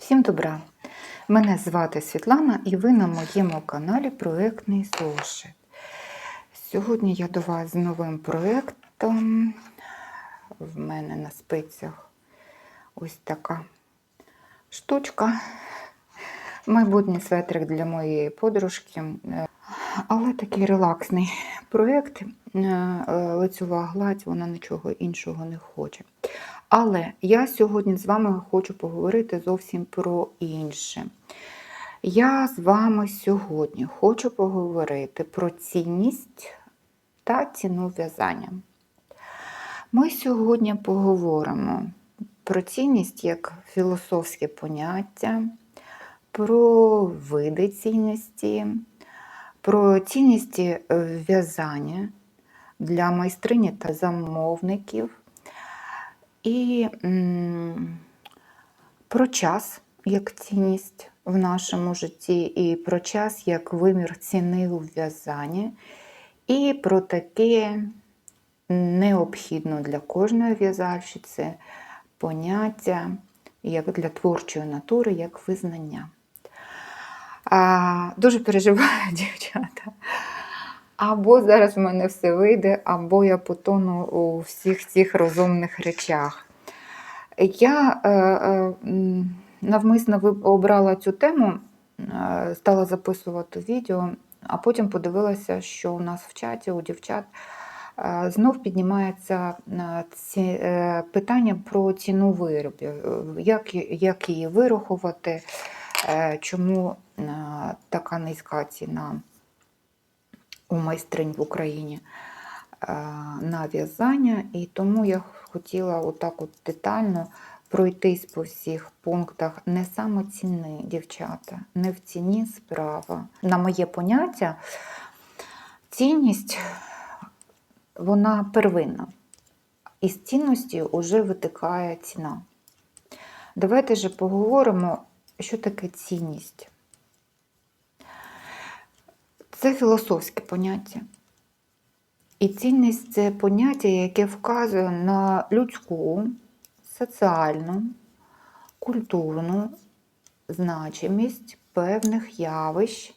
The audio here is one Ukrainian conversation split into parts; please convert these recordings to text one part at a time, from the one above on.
Всім добра! Мене звати Світлана і ви на моєму каналі Проектний зошит. Сьогодні я до вас з новим проєктом. В мене на спицях ось така штучка. Майбутній светрик для моєї подружки. Але такий релаксний проєкт. Е, Лицьова гладь, вона нічого іншого не хоче. Але я сьогодні з вами хочу поговорити зовсім про інше. Я з вами сьогодні хочу поговорити про цінність та ціну в'язання. Ми сьогодні поговоримо про цінність як філософське поняття, про види цінності, про цінність е, в'язання для майстрині та замовників. І про час як цінність в нашому житті, і про час як вимір ціни у в'язанні, і про таке необхідне для кожної в'язальщиці поняття як для творчої натури, як визнання. А, Дуже переживаю, дівчата. Або зараз в мене все вийде, або я потону у всіх цих розумних речах. Я е, е, навмисно обрала цю тему, е, стала записувати відео, а потім подивилася, що у нас в чаті у дівчат е, знов піднімається е, ці, е, питання про ціну виробів, як, як її вирахувати, е, чому е, така низька ціна у майстринь в Україні е, на в'язання, і тому я хотіла отак от детально пройтись по всіх пунктах не саме ціни, дівчата, не в ціні справа. На моє поняття, цінність вона первинна. Із цінності вже витикає ціна. Давайте же поговоримо, що таке цінність. Це філософське поняття. І цінність це поняття, яке вказує на людську, соціальну, культурну значимість певних явищ,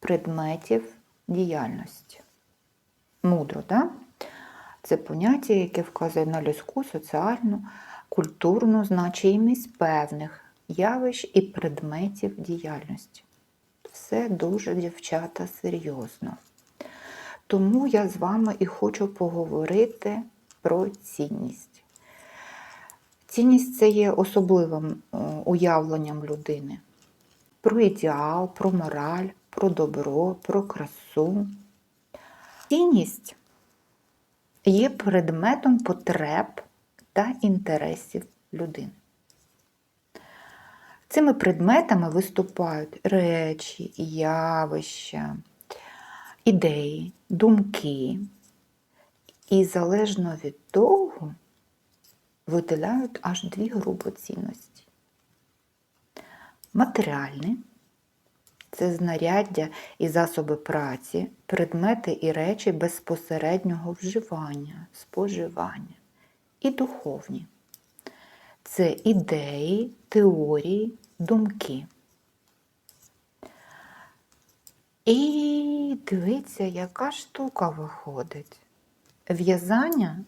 предметів діяльності. Мудро, так? Це поняття, яке вказує на людську, соціальну, культурну значимість певних явищ і предметів діяльності все дуже, дівчата, серйозно. Тому я з вами і хочу поговорити про цінність. Цінність це є особливим е, уявленням людини. Про ідеал, про мораль, про добро, про красу. Цінність є предметом потреб та інтересів людини. Цими предметами виступають речі, явища, ідеї, думки. І залежно від того виділяють аж дві групи цінності. Матеріальні це знаряддя і засоби праці, предмети і речі безпосереднього вживання, споживання. І духовні це ідеї, теорії, думки. І дивіться, яка штука виходить. В'язання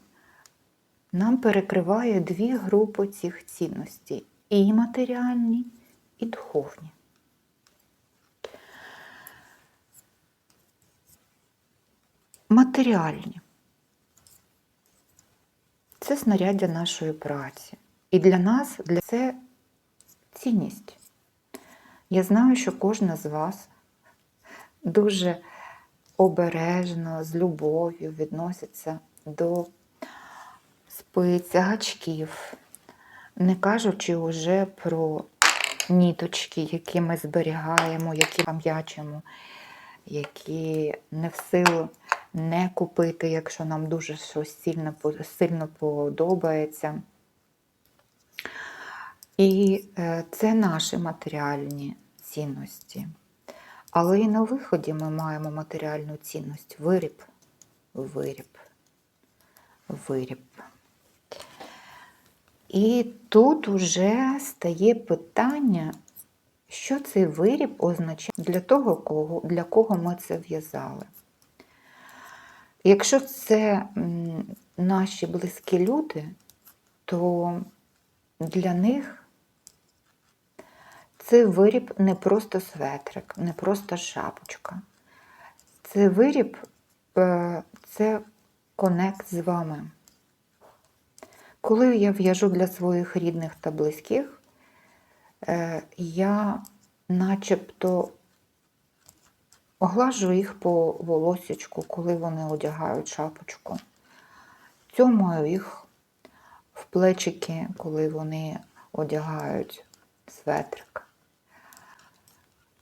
нам перекриває дві групи цих цінностей: і матеріальні, і духовні. Матеріальні це знаряддя нашої праці. І для нас для це цінність. Я знаю, що кожна з вас дуже обережно, з любов'ю відноситься до спиць, гачків, не кажучи вже про ніточки, які ми зберігаємо, які пам'ячимо, які не в силу не купити, якщо нам дуже щось сильно, сильно подобається. І е, це наші матеріальні цінності. Але і на виході ми маємо матеріальну цінність виріб, виріб, виріб. І тут уже стає питання, що цей виріб означає для того, кого, для кого ми це в'язали. Якщо це наші близькі люди, то для них цей виріб не просто светрик, не просто шапочка. Це виріб, е, це конект з вами. Коли я в'яжу для своїх рідних та близьких, е, я начебто оглажу їх по волосічку, коли вони одягають шапочку. Цьомаю їх в плечики, коли вони одягають светрик.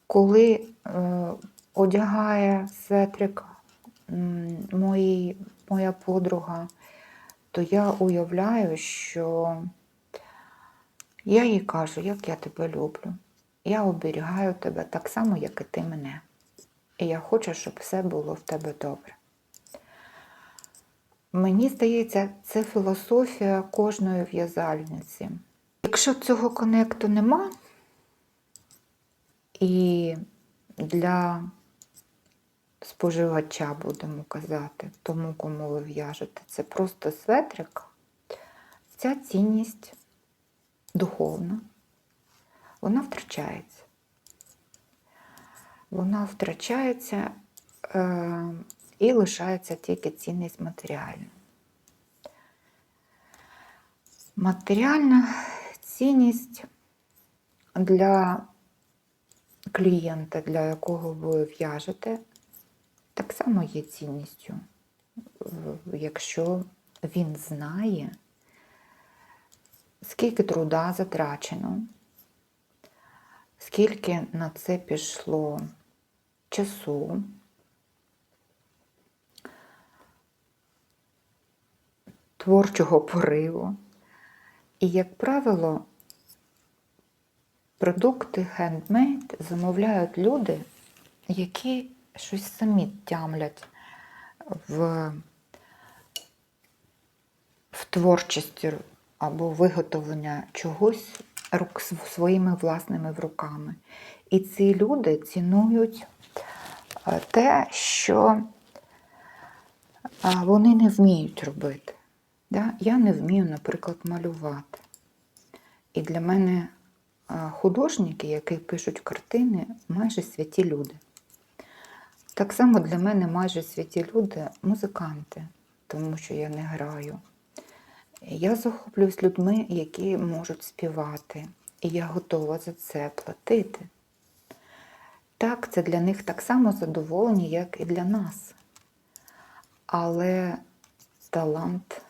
Коли е, одягає светрик м, мої, моя подруга, то я уявляю, що я їй кажу, як я тебе люблю. Я оберігаю тебе так само, як і ти мене. І я хочу, щоб все було в тебе добре. Мені здається, це філософія кожної в'язальниці. Якщо цього конекту нема, і для споживача, будемо казати, тому, кому ви в'яжете, це просто светрик, ця цінність духовна, вона втрачається. Вона втрачається е, і лишається тільки цінність матеріальна. Матеріальна цінність для клієнта, для якого ви в'яжете, так само є цінністю, якщо він знає, скільки труда затрачено, скільки на це пішло часу, творчого пориву. І, як правило, продукти хендмейд замовляють люди, які щось самі тямлять в, в творчості або виготовлення чогось рук, своїми власними руками. І ці люди цінують е, те, що вони не вміють робити. Я не вмію, наприклад, малювати. І для мене художники, які пишуть картини, майже святі люди. Так само для мене майже святі люди музиканти, тому що я не граю. Я захоплююсь людьми, які можуть співати, і я готова за це платити. Так, це для них так само задоволення, як і для нас. Але талант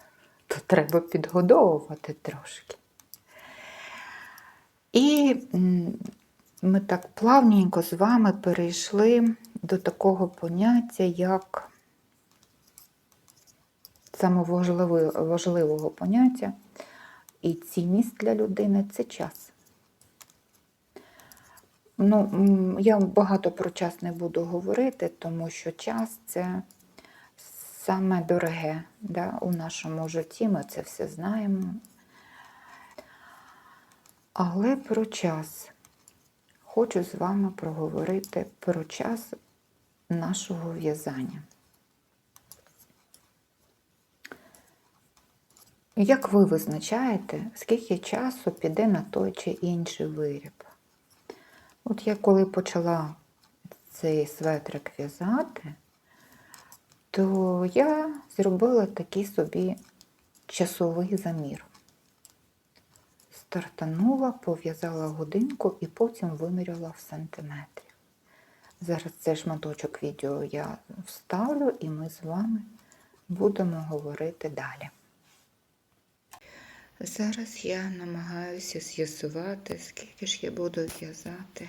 то треба підгодовувати трошки. І ми так плавненько з вами перейшли до такого поняття, як самоважливого важливого поняття і цінність для людини це час. Ну, я багато про час не буду говорити, тому що час це саме дороге да, у нашому житті, ми це все знаємо. Але про час хочу з вами проговорити про час нашого в'язання. Як ви визначаєте, скільки часу піде на той чи інший виріб? От я коли почала цей светрик в'язати, то я зробила такий собі часовий замір. Стартанула, пов'язала годинку і потім виміряла в сантиметрі. Зараз цей шматочок відео я вставлю і ми з вами будемо говорити далі. Зараз я намагаюся з'ясувати, скільки ж я буду в'язати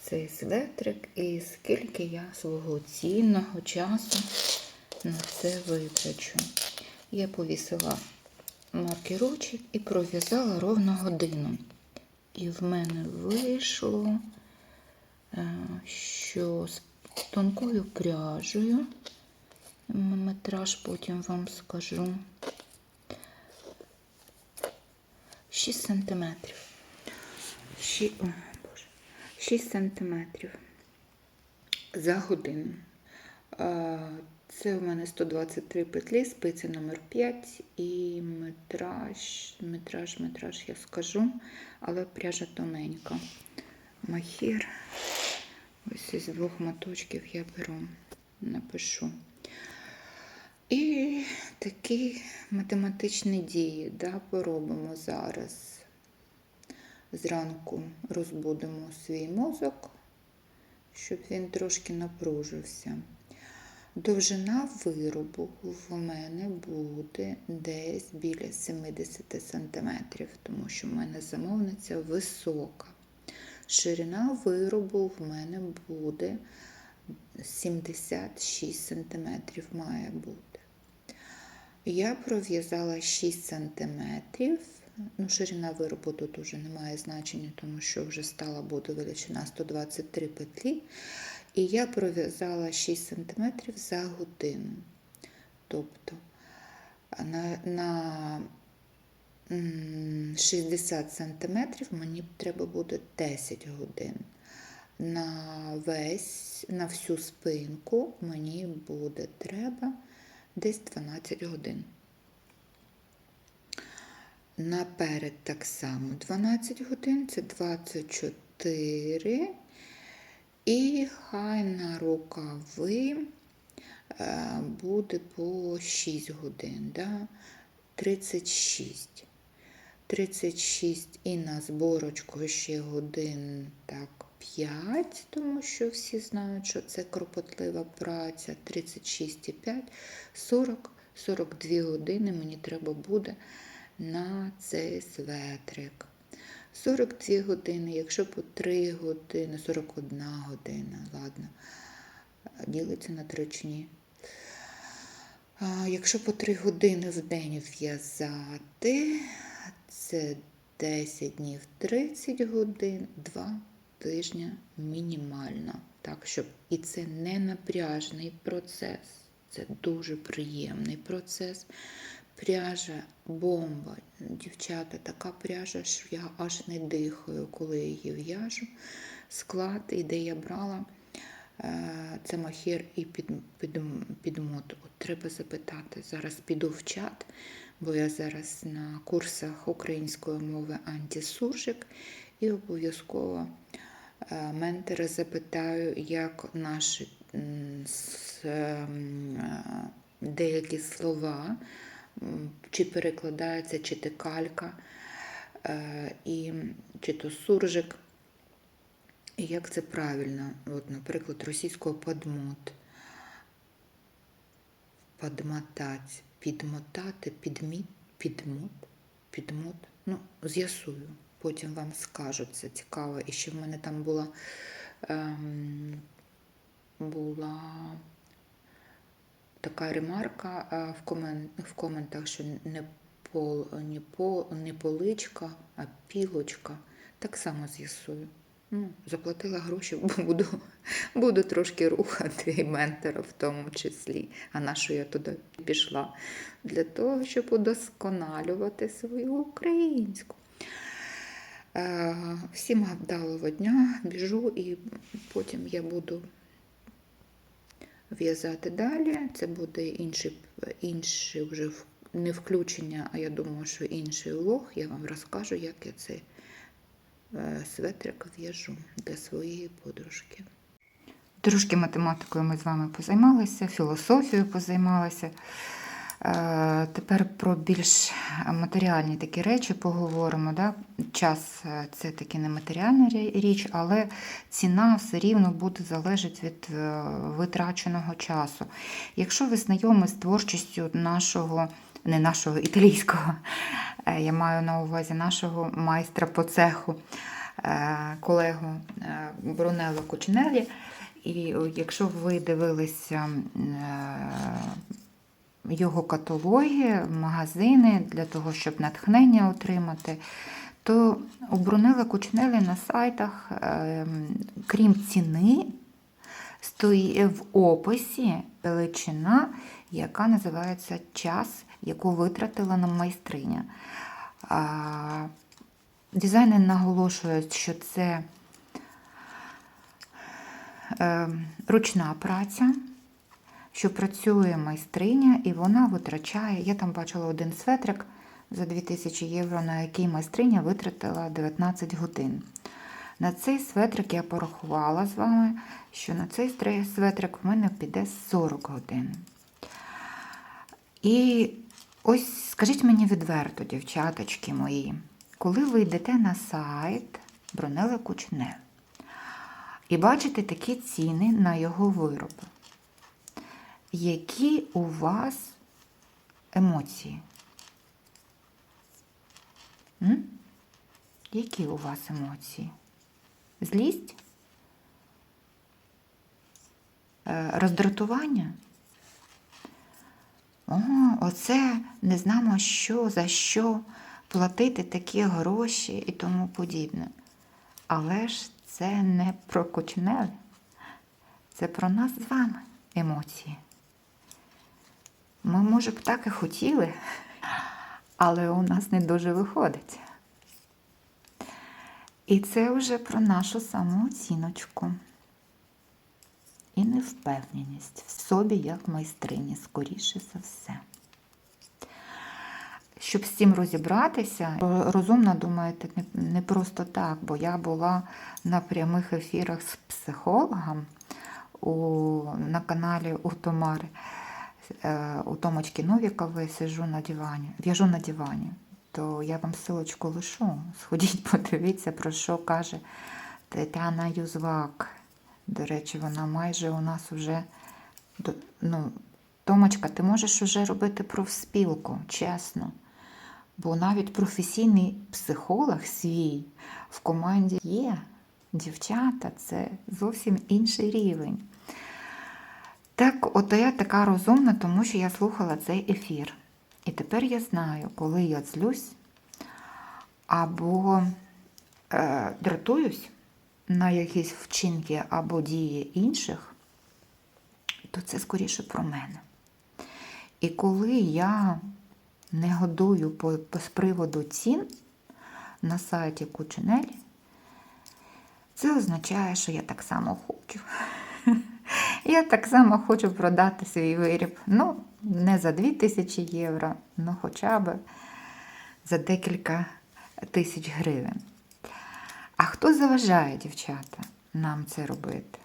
цей светрик і скільки я свого цінного часу на це витрачу. Я повісила маркерочок і пров'язала ровно годину. І в мене вийшло, е, що з тонкою пряжею, метраж потім вам скажу. 6 сантиметрів. 6, о, Боже. 6 сантиметрів за годину. Це у мене 123 петлі, спиці номер 5 і метраж, метраж, метраж я скажу, але пряжа тоненька. Махір. Ось із двох моточків я беру, напишу. І такі математичні дії да, поробимо зараз. Зранку розбудемо свій мозок, щоб він трошки напружився. Довжина виробу в мене буде десь біля 70 см, тому що в мене замовниця висока. Ширина виробу в мене буде 76 см має бути. Я пров'язала 6 см. Ну, ширина виробу тут вже не має значення, тому що вже стала буде величина 123 петлі. І я пров'язала 6 см за годину. Тобто на, на 60 см мені треба буде 10 годин. На весь, на всю спинку мені буде треба десь 12 годин. Наперед так само 12 годин, це 24. І хай на рукави е, буде по 6 годин, да? 36. 36 і на зборочку ще годин так 5, тому що всі знають, що це кропотлива праця. 36,5, 40, 42 години мені треба буде на цей светрик. 42 години, якщо по 3 години, 41 година, ладно, ділиться на тричні. Якщо по 3 години в день в'язати, це 10 днів 30 годин, 2 тижня мінімально. Так, щоб і це не напряжний процес, це дуже приємний процес. Пряжа бомба. Дівчата, така пряжа, що я аж не дихаю, коли її в'яжу. Склад, і де я брала, е, це махір і під, під, підмот. От треба запитати. Зараз піду в чат, бо я зараз на курсах української мови антисуржик і обов'язково е, ментора запитаю, як наші е, деякі слова чи перекладається, чи то калька, е, і, чи то суржик. І як це правильно? От, наприклад, російського подмот. Подмотать, підмотати, підміт, підмот, підмот. Ну, з'ясую. Потім вам скажу, це цікаво. І ще в мене там була, ем, була така ремарка в, комен, в коментах, що не, пол, не, по, не поличка, а пілочка. Так само з'ясую. Ну, заплатила гроші, буду, буду трошки рухати і ментора в тому числі. А на що я туди пішла? Для того, щоб удосконалювати свою українську. Е, Всім вдалого дня, біжу і потім я буду в'язати далі. Це буде інший, інший вже не включення, а я думаю, що інший влог. Я вам розкажу, як я цей е, светрик в'яжу для своєї подружки. Трошки математикою ми з вами позаймалися, філософією позаймалися. Е, Тепер про більш матеріальні такі речі поговоримо. Да? Час е, це таки не матеріальна річ, але ціна все рівно буде залежати від е, витраченого часу. Якщо ви знайомі з творчістю нашого, не нашого італійського, я маю на увазі нашого майстра по цеху, колегу Брунелло Кучнелі, і якщо ви дивилися його каталоги, магазини для того, щоб натхнення отримати, то у Брунелла Кучнелі на сайтах, е, крім ціни, стоїть в описі величина, яка називається час, яку витратила нам майстриня. Дизайнер наголошує, що це е, ручна праця, що працює майстриня, і вона витрачає. Я там бачила один светрик за 2000 євро, на який майстриня витратила 19 годин. На цей светрик я порахувала з вами, що на цей светрик в мене піде 40 годин. І ось скажіть мені відверто, дівчаточки мої, коли ви йдете на сайт Брунелла Кучнел і бачите такі ціни на його вироби, які у вас емоції? М? Які у вас емоції? Злість? Е, Роздратування? О, оце не знаємо, що за що платити такі гроші і тому подібне. Але ж це не про кучнель, це про нас з вами емоції. Ми, може б, так і хотіли, але у нас не дуже виходить. І це вже про нашу самооціночку і невпевненість в собі як майстрині, скоріше за все. Щоб з цим розібратися, розумно думаєте, не, просто так, бо я була на прямих ефірах з психологом у, на каналі у Томари, у Томочки Новікової сижу на дивані, в'яжу на дивані. То я вам силочку лишу. Сходіть, подивіться, про що каже Тетяна Юзвак. До речі, вона майже у нас вже. Ну, Томочка, ти можеш вже робити профспілку, чесно. Бо навіть професійний психолог свій в команді є. Дівчата, це зовсім інший рівень. Так, от я така розумна, тому що я слухала цей ефір. І тепер я знаю, коли я злюсь або е, дратуюсь на якісь вчинки або дії інших, то це скоріше про мене. І коли я негодую по, по з приводу цін на сайті Кучинелі, це означає, що я так само хочу. Я так само хочу продати свій виріб. Ну, не за 2000 євро, ну хоча б за декілька тисяч гривень. А хто заважає, дівчата, нам це робити?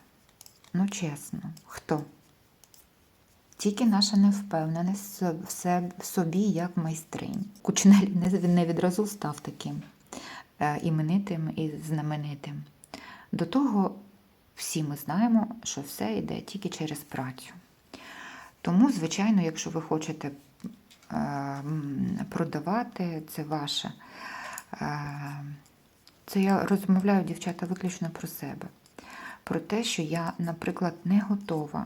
Ну, чесно, хто? Тільки наша невпевненість в собі як майстринь. Кучнель не- не відразу став таким е, іменитим і знаменитим. До того всі ми знаємо, що все йде тільки через працю. Тому, звичайно, якщо ви хочете е, продавати, це ваше. Е, Це я розмовляю, дівчата, виключно про себе. Про те, що я, наприклад, не готова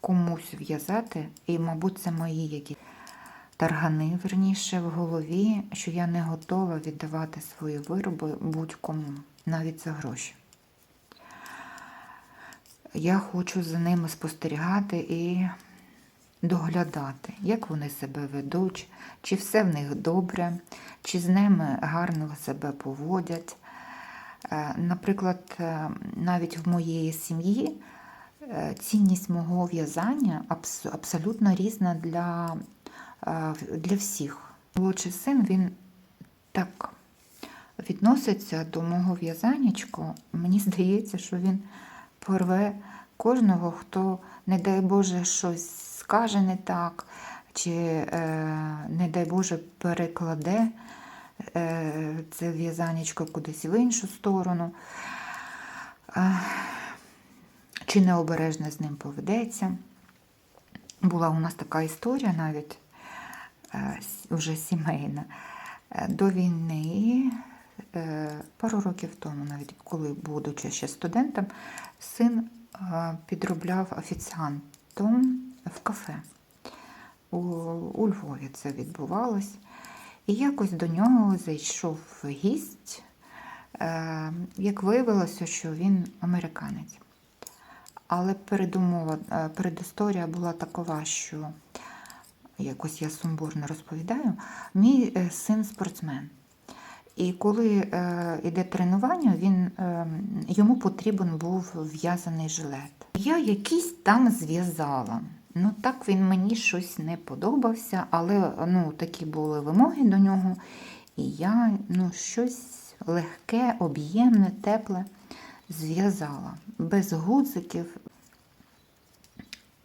комусь в'язати, і, мабуть, це мої якісь таргани, верніше, в голові, що я не готова віддавати свої вироби будь-кому, навіть за гроші. Я хочу за ними спостерігати і доглядати, як вони себе ведуть, чи все в них добре, чи з ними гарно себе поводять. Е, Наприклад, е, навіть в моєї сім'ї е, цінність мого в'язання абс- абсолютно різна для, для всіх. Молодший син він так відноситься до мого в'язаннячку. Мені здається, що він порве кожного, хто, не дай Боже, щось скаже не так, чи, е, не дай Боже, перекладе е, це в'язанечко кудись в іншу сторону, чи необережно з ним поведеться. Була у нас така історія навіть е, вже сімейна. До війни, пару років тому, навіть коли будучи ще студентом, син е, підробляв офіціантом в кафе. У, у Львові це відбувалось. І якось до нього зайшов гість. Е, Як виявилося, що він американець. Але передумова, е, передісторія була такова, що якось я сумбурно розповідаю, мій е, син спортсмен. І коли е, йде тренування, він, е, йому потрібен був в'язаний жилет. Я якийсь там зв'язала. Ну так він мені щось не подобався, але ну, такі були вимоги до нього. І я ну, щось легке, об'ємне, тепле зв'язала, без гудзиків.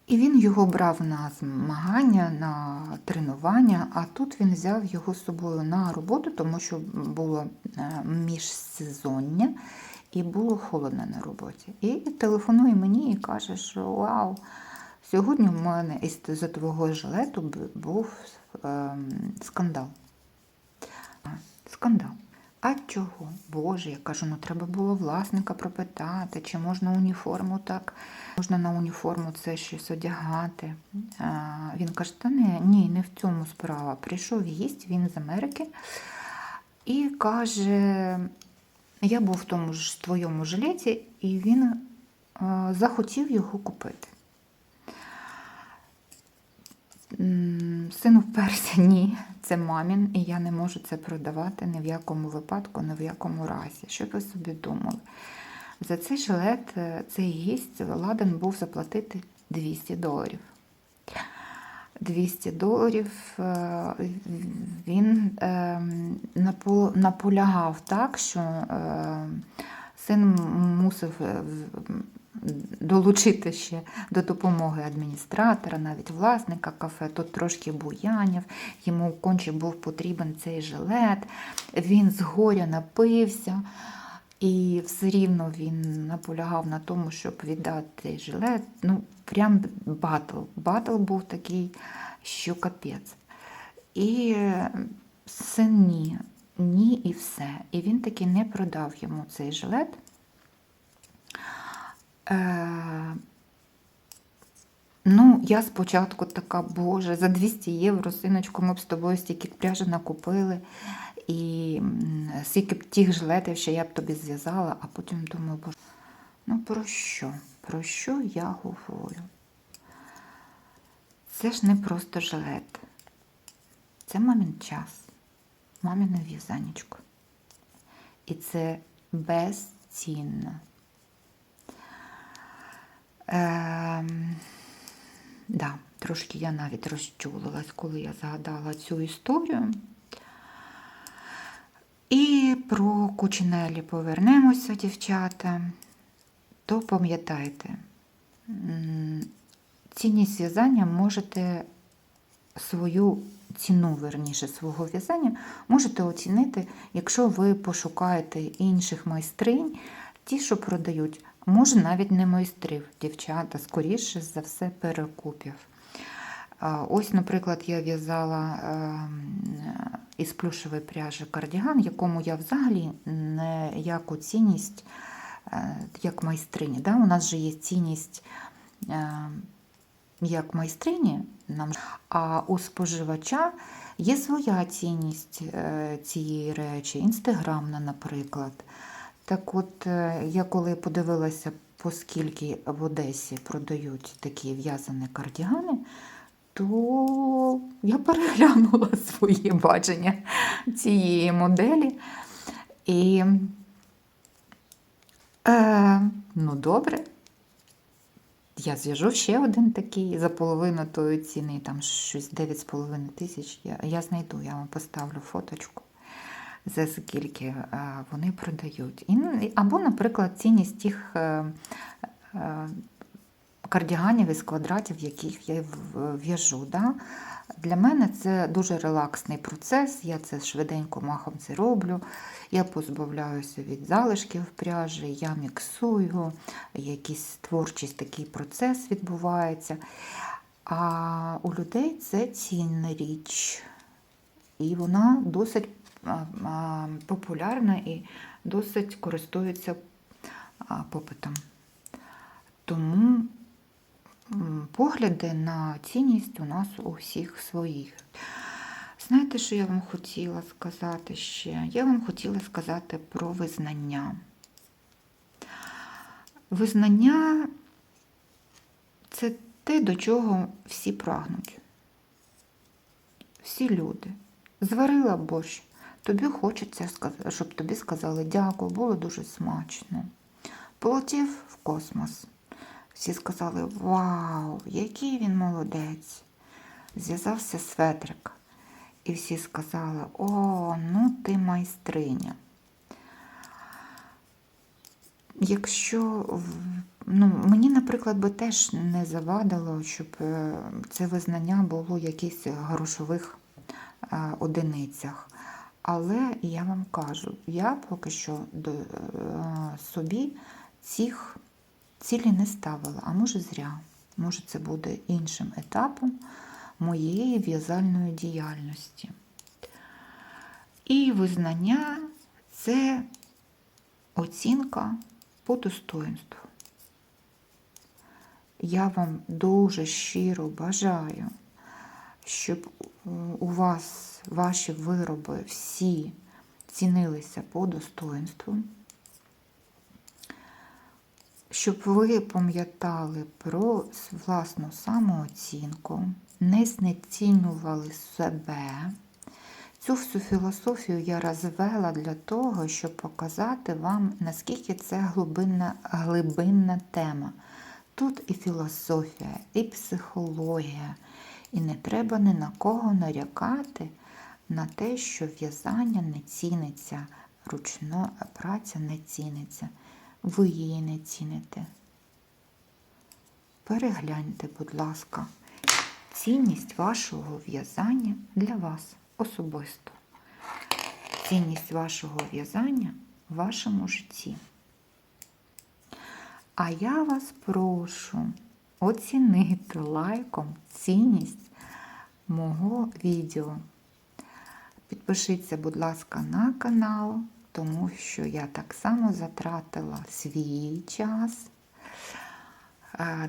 І він його брав на змагання, на тренування, а тут він взяв його з собою на роботу, тому що було е, міжсезоння і було холодно на роботі. І телефонує мені і каже, що вау, сьогодні в мене із за твого жилету був ем, скандал. Скандал. А чого? Боже, я кажу, ну треба було власника пропитати, чи можна уніформу так, можна на уніформу це щось одягати. А, він каже, та не, ні, не в цьому справа. Прийшов гість, він з Америки, і каже, я був в тому ж твоєму жилеті, і він а, захотів його купити. М, Сину вперся, ні, це мамін, і я не можу це продавати ні в якому випадку, ні в якому разі. Що ви собі думали? За цей жилет е, цей гість ладен був заплатити 200 доларів. 200 доларів е, він е, наполягав так, що е, син мусив долучити ще до допомоги адміністратора, навіть власника кафе, тут трошки буянів, йому конче був потрібен цей жилет, він згоря напився. І все рівно він наполягав на тому, щоб віддати жилет. Ну, прям батл. Батл був такий, що капець. І син ні, ні і все. І він таки не продав йому цей жилет. Е, Ну, я спочатку така, боже, за 200 євро, синочку, ми б з тобою стільки пряжі накупили, і скільки б тих жилетів ще я б тобі зв'язала, а потім думаю, боже, ну про що? Про що я говорю? Це ж не просто жилет. Це мамін час, маміне в'язанечко. І це безцінно. Ем, да, трошки я навіть розчулилась, коли я згадала цю історію. І про кучинелі повернемося, дівчата. То пам'ятайте, цінність в'язання можете свою ціну, верніше, свого в'язання можете оцінити, якщо ви пошукаєте інших майстринь, ті, що продають, може навіть не майстрів, дівчата, скоріше за все, перекупів. Ось, наприклад, я в'язала ем, із плюшевої пряжі кардіган, якому я взагалі ніяку цінність, е, як майстрині. Да? У нас же є цінність е, як майстрині, а у споживача є своя цінність е, цієї речі, інстаграмна, наприклад. Так от, е, я коли подивилася, по скільки в Одесі продають такі в'язані кардігани, то я переглянула своє бачення цієї моделі. І, е, ну, добре, я зв'яжу ще один такий за половину тої ціни, там щось 9,5 тисяч. Я, я знайду, я вам поставлю фоточку, за скільки е, вони продають. Ну, або, наприклад, цінність тих е, е, кардіганів із квадратів, яких я в'яжу. Да? Для мене це дуже релаксний процес, я це швиденько махом це роблю. Я позбавляюся від залишків пряжі, я міксую, якийсь творчий такий процес відбувається. А у людей це цінна річ. І вона досить популярна і досить користується попитом. Тому погляди на цінність у нас у всіх своїх. Знаєте, що я вам хотіла сказати ще? Я вам хотіла сказати про визнання. Визнання це те, до чого всі прагнуть. Всі люди. Зварила борщ, Тобі хочеться, щоб тобі сказали дякую, було дуже смачно. Полетів в космос. Всі сказали: Вау, який він молодець! Зв'язався светрик. І всі сказали: О, ну ти майстриня. Якщо ну, мені, наприклад, би теж не завадило, щоб е, це визнання було в грошових е, одиницях. Але я вам кажу, я поки що до, е, собі цих цілі не ставила, а може зря. Може, це буде іншим етапом моєї в'язальної діяльності. І визнання це оцінка по достоинству. Я вам дуже щиро бажаю, щоб е, у вас ваші вироби всі цінилися по достоинству, щоб ви пам'ятали про власну самооцінку, не знецінювали себе. Цю всю філософію я розвела для того, щоб показати вам, наскільки це глибинна, глибинна тема. Тут і філософія, і психологія, і не треба ні на кого нарякати на те, що в'язання не ціниться, ручна праця не ціниться, ви її не ціните. Перегляньте, будь ласка, цінність вашого в'язання для вас особисто. Цінність вашого в'язання в вашому житті. А я вас прошу оцінити лайком цінність мого відео. Підпишіться, будь ласка, на канал, тому що я так само затратила свій час.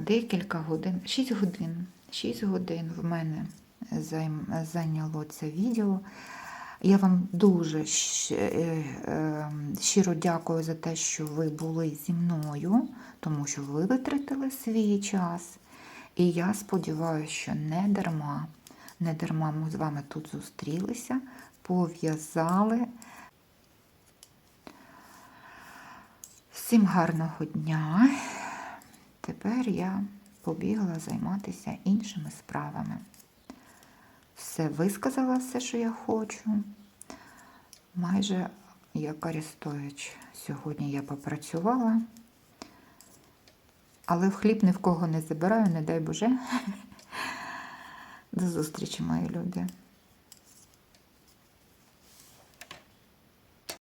Декілька годин, 6 годин. 6 годин в мене зайняло це відео. Я вам дуже е, е, щиро дякую за те, що ви були зі мною, тому що ви витратили свій час. І я сподіваюся, що не дарма, не дарма ми з вами тут зустрілися, пов'язали. Всім гарного дня. Тепер я побігла займатися іншими справами. Все висказала, все, що я хочу. Майже як Арестович. Сьогодні я попрацювала, але в хліб ні в кого не забираю, не дай Боже. До зустрічі, мої люди.